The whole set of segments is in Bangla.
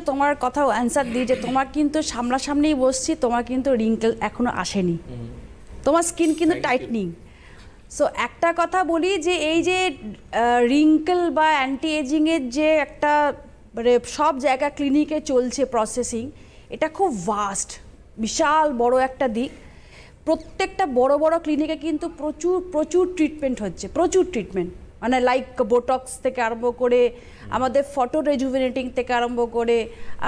তোমার কথা অ্যান্সার দিই যে তোমার কিন্তু সামনাসামনিই বসছি তোমার কিন্তু রিঙ্কেল এখনও আসেনি। তোমার স্কিন কিন্তু টাইটনিং সো একটা কথা বলি যে এই যে রিঙ্কেল বা অ্যান্টি এজিংয়ের যে একটা মানে সব জায়গা ক্লিনিকে চলছে প্রসেসিং এটা খুব ভাস্ট বিশাল বড় একটা দিক। প্রত্যেকটা বড় বড় ক্লিনিকে কিন্তু প্রচুর প্রচুর ট্রিটমেন্ট হচ্ছে প্রচুর ট্রিটমেন্ট মানে লাইক বোটক্স থেকে আরম্ভ করে, আমাদের ফটো রেজুভিনেটিং থেকে আরম্ভ করে,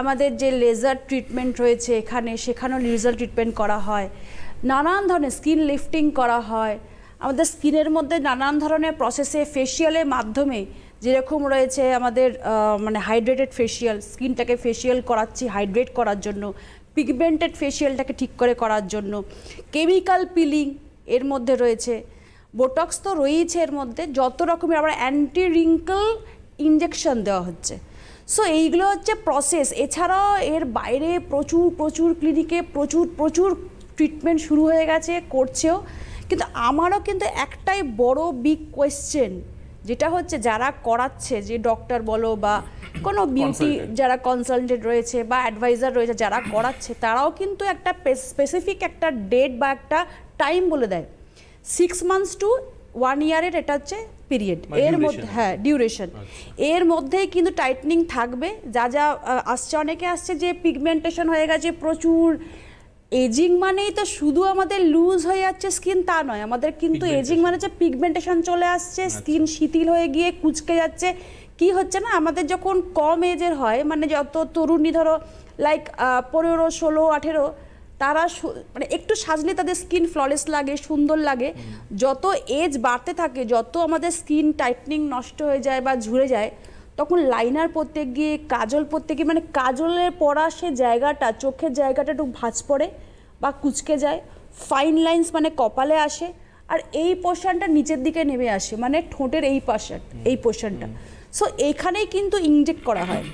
আমাদের যে লেজার ট্রিটমেন্ট রয়েছে এখানে, সেখানেও লেজার ট্রিটমেন্ট করা হয়। নানান ধরনের স্কিন লিফটিং করা হয়। আমাদের স্কিনের মধ্যে নানান ধরনের প্রসেসে ফেসিয়ালের মাধ্যমে যেরকম রয়েছে আমাদের মানে হাইড্রেটেড ফেসিয়াল স্কিনটাকে ফেসিয়াল করাচ্ছি হাইড্রেট করার জন্য পিগমেন্টেড ফেসিয়ালটাকে ঠিক করে করার জন্য। কেমিক্যাল পিলিং এর মধ্যে রয়েছে। বোটক্স তো রয়েছে এর মধ্যে যত রকমের আবার অ্যান্টি রিঙ্কল ইঞ্জেকশন দেওয়া হচ্ছে। সো এইগুলো হচ্ছে প্রসেস এছাড়াও এর বাইরে প্রচুর প্রচুর ক্লিনিকে প্রচুর প্রচুর ট্রিটমেন্ট শুরু হয়ে গেছে করছেও। কিন্তু আমারও কিন্তু একটাই বড় বিগ কোয়েশ্চেন যেটা হচ্ছে যারা করাচ্ছে যে ডক্টর বলো বা কোনো বিউটি যারা কনসালটেন্ট রয়েছে বা অ্যাডভাইজার রয়েছে যারা করাচ্ছে তারাও কিন্তু একটা স্পেসিফিক একটা ডেট বা একটা টাইম বলে দেয়। সিক্স মান্থস টু ওয়ান ইয়ারের এটা হচ্ছে পিরিয়ড মানে এর মধ্যে হ্যাঁ ডিউরেশন আচ্ছা। এর মধ্যেই কিন্তু টাইটনিং থাকবে। যা যা আসছে অনেকে আসছে যে পিগমেন্টেশন হয়ে গেছে প্রচুর এজিং মানেই তো শুধু আমাদের লুজ হয়ে যাচ্ছে স্কিন তা নয়। আমাদের কিন্তু এজিং মানে হচ্ছে পিগমেন্টেশন চলে আসছে স্কিন শিথিল হয়ে গিয়ে কুচকে যাচ্ছে। কি হচ্ছে না আমাদের যখন কম এজের হয় মানে যত তরুণী ধরো লাইক পনেরো ষোলো আঠেরো তারা মানে একটু সাজলে তাদের স্কিন ফ্ললেস লাগে সুন্দর লাগে। যত এজ বাড়তে থাকে যত আমাদের স্কিন টাইটনিং নষ্ট হয়ে যায় বা ঝুরে যায় তখন লাইনার পরতে গিয়ে কাজল পরতে গিয়ে মানে কাজলের পরা সে জায়গাটা চোখের জায়গাটা একটু ভাঁজ পড়ে বা কুচকে যায়। ফাইন লাইন্স মানে কপালে আসে আর এই পোর্শনটা নিচের দিকে নেমে আসে মানে ঠোঁটের এই পাশন এই পোর্শনটা সো এইখানেই কিন্তু ইনজেক্ট করা হয়।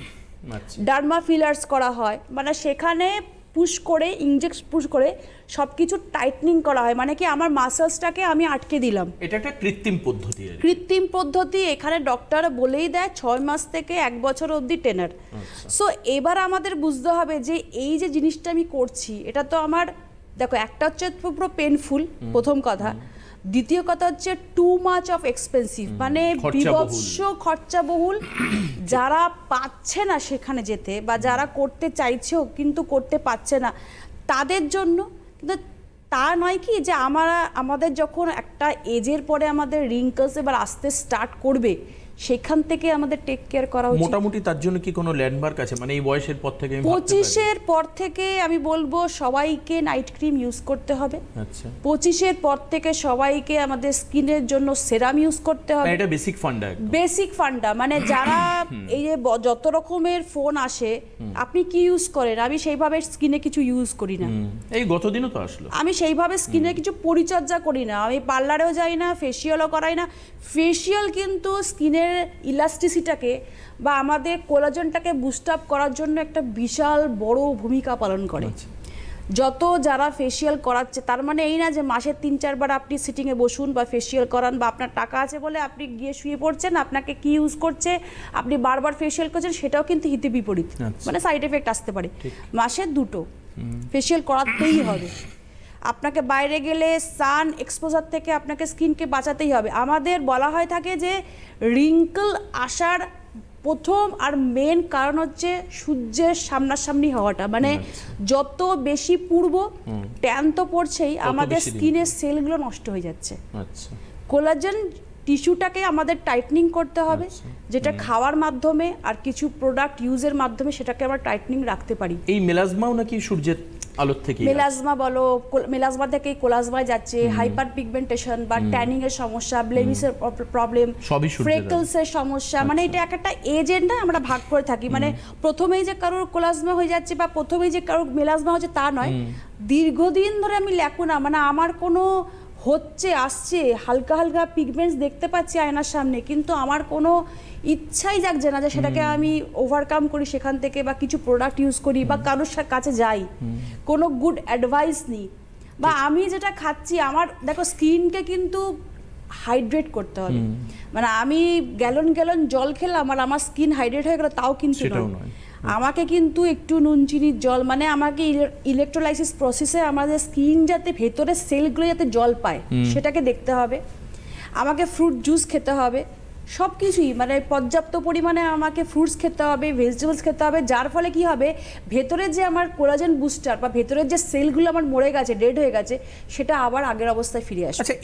আচ্ছা। ডার্মা ফিলার্স করা হয়। মানে সেখানে পুশ করে ইনজেক্ট পুশ করে সব কিছু টাইটনিং করা হয়। মানে কি আমার মাসেলসটাকে আমি আটকে দিলাম। এটা একটা কৃত্রিম পদ্ধতি কৃত্রিম পদ্ধতি এখানে ডক্টর বলেই দেয় ছয় মাস থেকে এক বছর অবধি টেনার সো এবার আমাদের বুঝতে হবে যে এই যে জিনিসটা আমি করছি এটা তো আমার দেখো একটা হচ্ছে পুরো পেনফুল প্রথম কথা। দ্বিতীয় কথা হচ্ছে টু মাচ অফ এক্সপেন্সিভ মানে বিবৎস বিভৎস খরচাবহুল। যারা পাচ্ছে না সেখানে যেতে বা যারা করতে চাইছেও কিন্তু করতে পারছে না তাদের জন্য কিন্তু তা নয় কি যে আমরা আমাদের যখন একটা এজের পরে আমাদের রিঙ্কলস এবার আসতে স্টার্ট করবে সেখান থেকে আমাদের টেক কেয়ার করা উচিত। মোটামুটি তার জন্য কি কোনো ল্যান্ডমার্ক আছে? মানে এই বয়সের পর থেকে? পঁচিশের পর থেকে আমি বলব সবাইকে নাইট ক্রিম ইউজ করতে হবে। আচ্ছা। পঁচিশের পর থেকে সবাইকে আমাদের স্কিনের জন্য সেরাম ইউজ করতে হবে। এটা বেসিক ফান্ডা বেসিক ফান্ডা মানে যারা এই যে যত রকমের ফোন আসে আপনি কি ইউজ করেন? আমি সেইভাবে স্কিনে কিছু ইউজ করি না। এই গতদিনও তো আসলো। আমি সেইভাবে স্কিনে কিছু পরিচর্যা করি না। আমি পার্লারেও যাই না ফেসিয়ালও করাই না। ফেসিয়াল কিন্তু স্কিনের ইলাস্টিসিটাকে বা আমাদের কোলাজনটাকে বুস্ট আপ করার জন্য একটা বিশাল বড় ভূমিকা পালন করে। আচ্ছা। যত যারা ফেসিয়াল করাচ্ছে তার মানে এই না যে মাসের তিন চারবার আপনি সিটিংয়ে বসুন বা ফেসিয়াল করান বা আপনার টাকা আছে বলে আপনি গিয়ে শুয়ে পড়ছেন আপনাকে কি ইউজ করছে আপনি বারবার ফেসিয়াল করছেন সেটাও কিন্তু হিতে বিপরীত। আচ্ছা। মানে সাইড এফেক্ট আসতে পারে। মাসে দুটো। ফেসিয়াল করাতেই হবে। আপনাকে বাইরে গেলে সান এক্সপোজার থেকে আপনাকে স্কিনকে বাঁচাতেই হবে। আমাদের বলা হয় থাকে যে রিঙ্কল আসার প্রথম আর মেন কারণ হচ্ছে সূর্যের সামনাসামনি হওয়াটা। মানে যত বেশি পূর্ব ট্যান তো পড়ছেই আমাদের স্কিনের সেলগুলো নষ্ট হয়ে যাচ্ছে। আচ্ছা। কোলাজেন টিস্যুটাকে আমাদের টাইটনিং করতে হবে আচ্ছা। যেটা খাওয়ার মাধ্যমে আর কিছু প্রোডাক্ট ইউজের মাধ্যমে সেটাকে আমরা টাইটনিং রাখতে পারি। এই মেলাজমাও নাকি সূর্যের আলোর থেকে মেলাজমা বলো মেলাজমা থেকে কোলাজমায় যাচ্ছে হাইপার পিগমেন্টেশন বা ট্যানিং এর সমস্যা ব্লেমিসের প্রবলেম ফ্রেকলস এর সমস্যা মানে এটা একটা এজেন্ট না আমরা ভাগ করে থাকি। মানে প্রথমেই যে কারোর কোলাজমা হয়ে যাচ্ছে বা প্রথমেই যে কারোর মেলাজমা হচ্ছে তা নয়। দীর্ঘদিন ধরে আমি লেখো না মানে আমার কোনো হচ্ছে আসছে হালকা হালকা পিগমেন্টস দেখতে পাচ্ছি আয়নার সামনে কিন্তু আমার কোনো ইচ্ছাই জাগছে না যে সেটাকে আমি ওভারকাম করি সেখান থেকে বা কিছু প্রোডাক্ট ইউজ করি বা কারোর কাছে যাই। কোনো গুড অ্যাডভাইস নিই। বা আমি যেটা খাচ্ছি আমার দেখো স্কিনকে কিন্তু হাইড্রেট করতে হবে। মানে আমি গ্যালন গ্যালন জল খেলাম আর আমার স্কিন হাইড্রেট হয়ে গেল তাও কিন্তু নয়। আমাকে কিন্তু একটু নুন চিনির জল মানে আমাকে ইলেকট্রোলাইসিস প্রসেসে আমাদের স্কিন যাতে ভেতরের সেলগুলো যাতে জল পায় সেটাকে দেখতে হবে। আমাকে ফ্রুট জুস খেতে হবে। সব কিছুই মানে পর্যাপ্ত পরিমাণে আমাকে ফ্রুটস খেতে হবে ভেজিটেবলস খেতে হবে। যার ফলে কি হবে ভেতরে যে আমার কোলাজেন বুস্টার বা ভেতরের যে সেলগুলো আমার মরে গেছে ডেড হয়ে গেছে সেটা আবার আগের অবস্থায় ফিরে আসবে। আচ্ছা